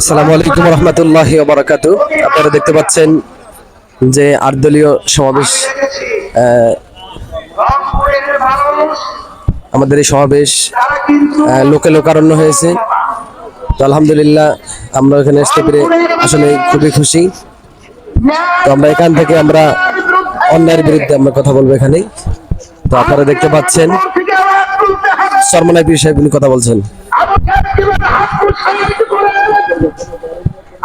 আসসালামু আলাইকুম রহমতুল্লাহ বারাকাত আপনারা দেখতে পাচ্ছেন যে আট দলীয় সমাবেশ আমাদের এই সমাবেশ লোকে লোকারণ্য হয়েছে। তো আলহামদুলিল্লাহ আমরা এখানে আসতে পেরে আসলে খুবই খুশি। তো আমরা এখান থেকে আমরা অন্যায়ের বিরুদ্ধে আমরা কথা বলব এখানে তো আপনারা দেখতে পাচ্ছেন সরমনাই উনি কথা বলছেন।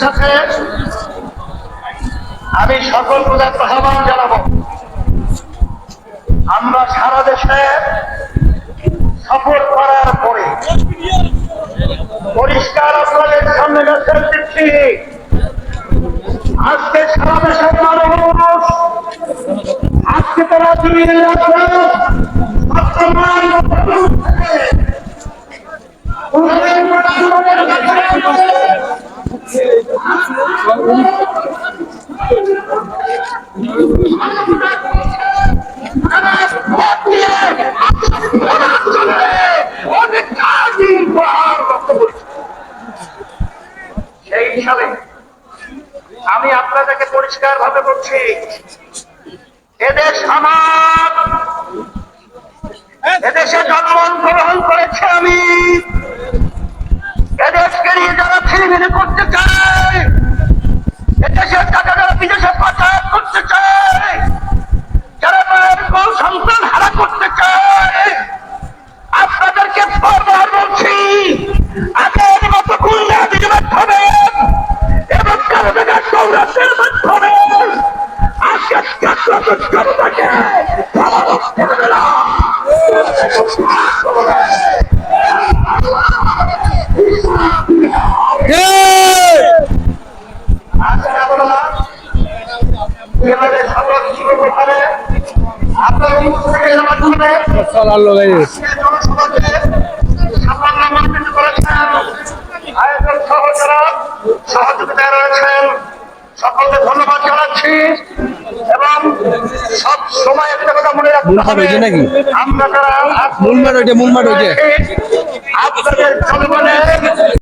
সাথে আমি সকল প্রজার আহ্বান জানাব। আমরা সারা দেশে সফর করার পরে পরিষ্কার আপনাদের সামনে মেসেজ দিচ্ছি। আজকে সারা দেশের মানুষ, আজকে তারা দুই সেই হিসাবে আমি আপনাদেরকে পরিষ্কার ভাবে বলছি এদেশ আমার এদেশে জন্মগ্রহণ করেছে সহযোগিতায় রয়েছেন সকলকে ধন্যবাদ জানাচ্ছি। এবং সব সময় একটা কথা মনে রাখতে হবে নাকি? আপনারা মূল মাঠ ওইটা মূল মাঠ ওইটা আপনাদের জনগণের